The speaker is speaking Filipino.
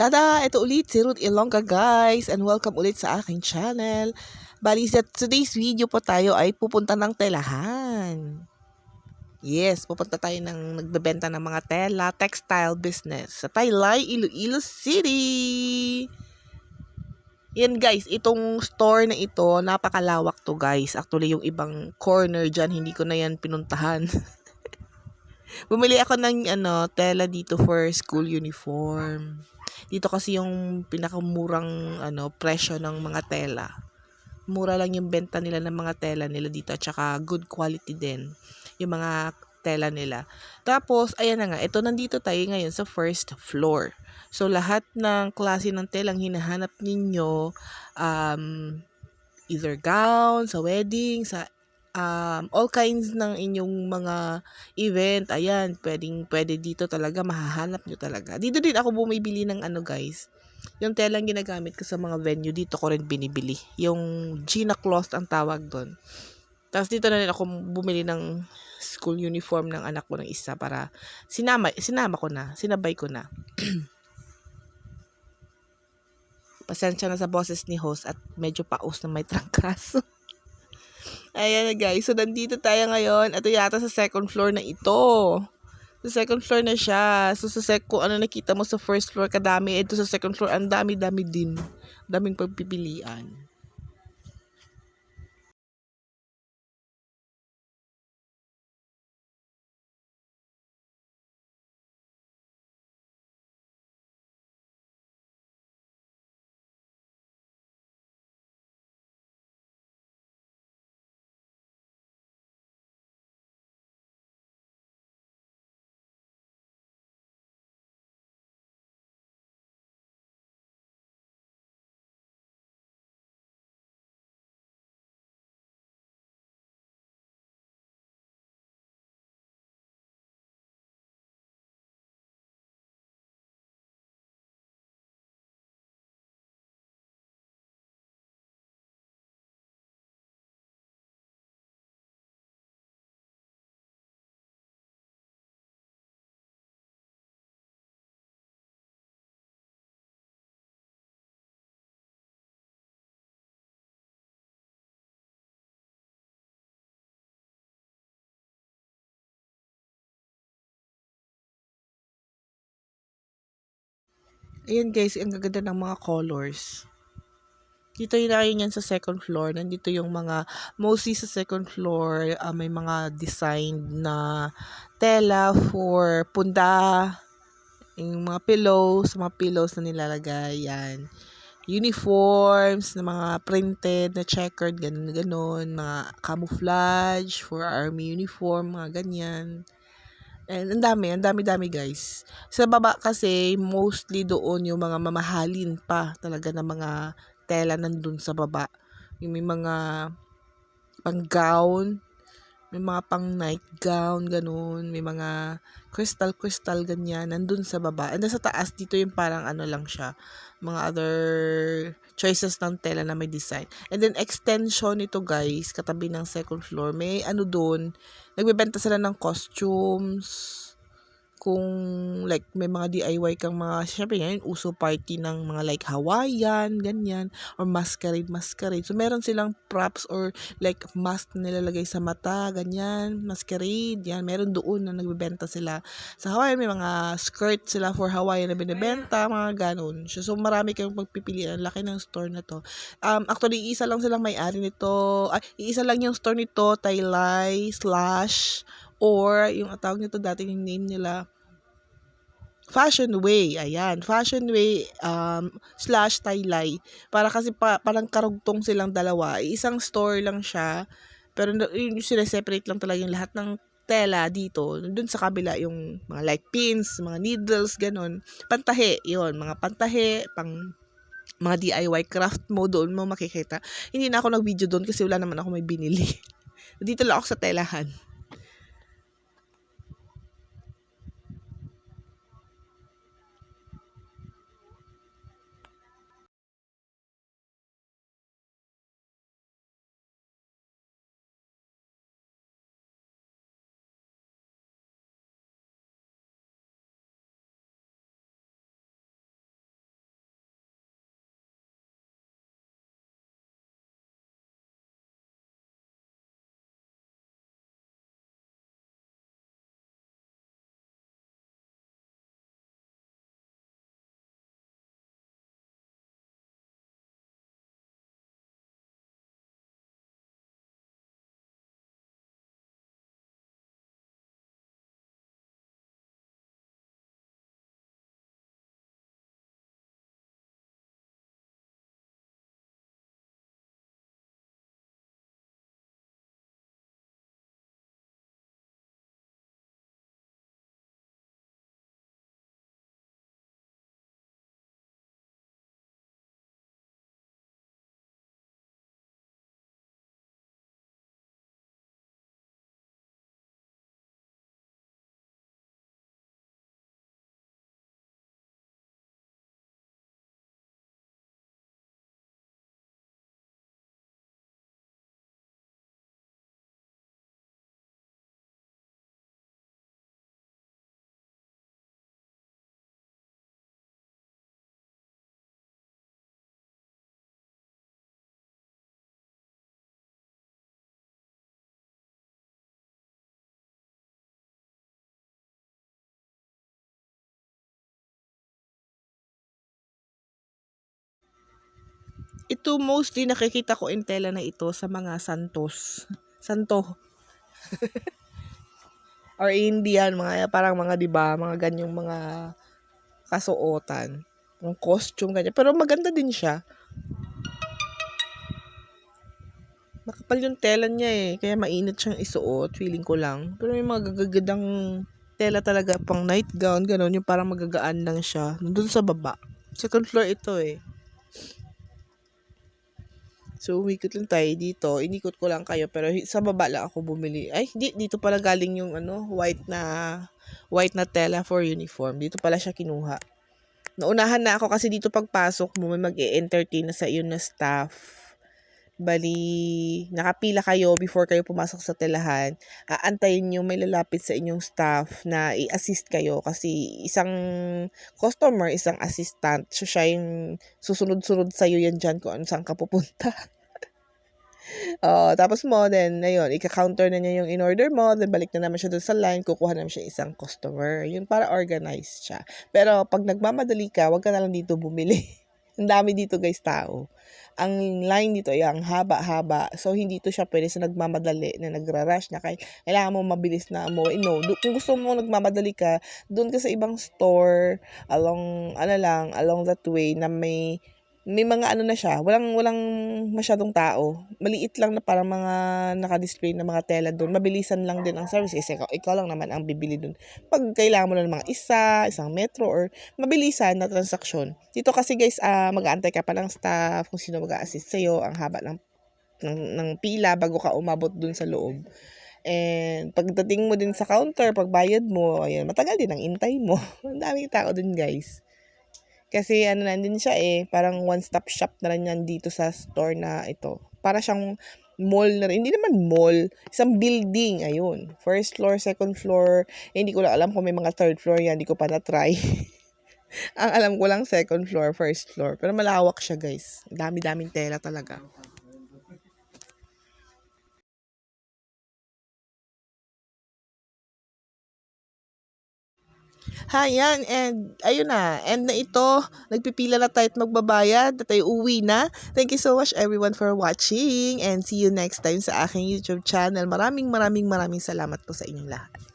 Tada! Ito ulit si Ruth Ilongga guys and welcome ulit sa aking channel. Bali sa today's video po tayo ay pupunta ng telahan. Yes, pupunta tayo ng nagbebenta ng mga tela textile business sa Taylay, Iloilo City. Yan guys, itong store na ito, napakalawak to guys. Actually, yung ibang corner dyan, hindi ko na yan pinuntahan. Bumili ako ng ano, tela dito for school uniform. Dito kasi yung pinakamurang ano, presyo ng mga tela. Mura lang yung benta nila ng mga tela nila dito at saka good quality din yung mga tela nila. Tapos, ayan na nga, ito nandito tayo ngayon sa first floor. So, lahat ng klase ng telang hinahanap ninyo, um, either gown, sa wedding, sa um, all kinds ng inyong mga event, ayan, pwedeng, pwede dito talaga, mahahanap nyo talaga. Dito din ako bumibili ng ano guys, yung telang ginagamit ko sa mga venue, dito ko rin binibili. Yung Gina cloth ang tawag doon. Tapos dito na rin ako bumili ng school uniform ng anak ko ng isa para sinama, sinama ko na, sinabay ko na. Pasensya na sa boses ni host at medyo paus na may trangkaso. Ayan na guys. So, nandito tayo ngayon. Ito yata sa second floor na ito. Sa second floor na siya. So, sa sec ano nakita mo sa first floor, kadami. Ito sa second floor, ang dami-dami din. Daming pagpipilian. Ayan guys, ang gaganda ng mga colors. Dito yun na yan sa second floor. Nandito yung mga, mostly sa second floor, uh, may mga design na tela for punda, yung mga pillows, mga pillows na nilalagay, yan. Uniforms, na mga printed, na checkered, ganun, ganun, mga camouflage for army uniform, mga ganyan. And ang dami, ang dami-dami guys. Sa baba kasi, mostly doon yung mga mamahalin pa talaga ng mga tela nandun sa baba. Yung may mga pang gown, may mga pang night gown, ganun. May mga crystal-crystal ganyan, nandun sa baba. And sa taas, dito yung parang ano lang siya, mga other choices ng tela na may design. And then extension nito guys, katabi ng second floor, may ano doon, nagbebenta sila ng costumes, kung like may mga DIY kang mga, syempre yan, uso party ng mga like Hawaiian, ganyan, or masquerade, masquerade. So, meron silang props or like mask na nilalagay sa mata, ganyan, masquerade, yan, meron doon na nagbebenta sila. Sa Hawaiian, may mga skirt sila for Hawaiian na binibenta, mga ganun. So, marami kayong pagpipilian. Laki ng store na to. Um, actually, isa lang silang may-ari nito. Ay, isa lang yung store nito, Taylay slash or yung tawag nito dati yung name nila Fashion Way, ayan, Fashion Way um, slash Taylay. Para kasi pa, parang karugtong silang dalawa. Isang store lang siya, pero yun sila separate lang talaga yung lahat ng tela dito. Doon sa kabila yung mga like pins, mga needles, ganun. Pantahe, yon mga pantahe, pang mga DIY craft mo doon mo makikita. Hindi na ako nag-video doon kasi wala naman ako may binili. Dito lang ako sa telahan. Ito mostly nakikita ko in tela na ito sa mga santos. Santo. Or Indian, mga parang mga 'di ba, mga ganyang mga kasuotan. Yung costume ganyan. Pero maganda din siya. Makapal yung tela niya eh. Kaya mainit siyang isuot. Feeling ko lang. Pero may mga gagagandang tela talaga. Pang nightgown. Ganon. Yung parang magagaan lang siya. Nandun sa baba. Second floor ito eh. So, umikot lang tayo dito. Inikot ko lang kayo. Pero sa baba lang ako bumili. Ay, hindi. Dito pala galing yung ano, white na white na tela for uniform. Dito pala siya kinuha. Naunahan na ako kasi dito pagpasok mo, may mag-e-entertain na sa iyo na staff. Bali, nakapila kayo before kayo pumasok sa telahan. Aantayin nyo may lalapit sa inyong staff na i-assist kayo kasi isang customer, isang assistant. So, siya yung susunod-sunod sa'yo yan dyan kung ano saan ka pupunta. Oo, tapos mo, then, ayun, ika-counter na niya yung in-order mo, then balik na naman siya doon sa line, kukuha naman siya isang customer. Yun, para organized siya. Pero, pag nagmamadali ka, wag ka na lang dito bumili. Ang dami dito guys tao. Ang line dito ay ang haba-haba. So, hindi to siya pwede sa nagmamadali na nagra-rush na kaya kailangan mo mabilis na mo. No, do, kung gusto mo nagmamadali ka, doon ka sa ibang store along, ano lang, along that way na may may mga ano na siya, walang walang masyadong tao. Maliit lang na parang mga naka-display na mga tela doon. Mabilisan lang din ang service kasi ikaw, ikaw lang naman ang bibili doon. Pag kailangan mo na ng mga isa, isang metro or mabilisan na transaksyon. Dito kasi guys, uh, mag-aantay ka pa ng staff kung sino mag-assist sa iyo, ang haba ng, ng ng pila bago ka umabot doon sa loob. And pagdating mo din sa counter, pagbayad mo, ayan, matagal din ang intay mo. ang daming tao din guys. Kasi ano na din siya eh, parang one-stop shop na rin yan dito sa store na ito. Para siyang mall na rin. Hindi naman mall, isang building, ayun. First floor, second floor. Eh, hindi ko lang alam kung may mga third floor yan, hindi ko pa na-try. Ang alam ko lang second floor, first floor. Pero malawak siya guys. Dami-daming tela talaga. Ha, yan. And, ayun na. And na ito, nagpipila na tayo at magbabayad. Na tayo uwi na. Thank you so much everyone for watching. And see you next time sa aking YouTube channel. Maraming maraming maraming salamat po sa inyong lahat.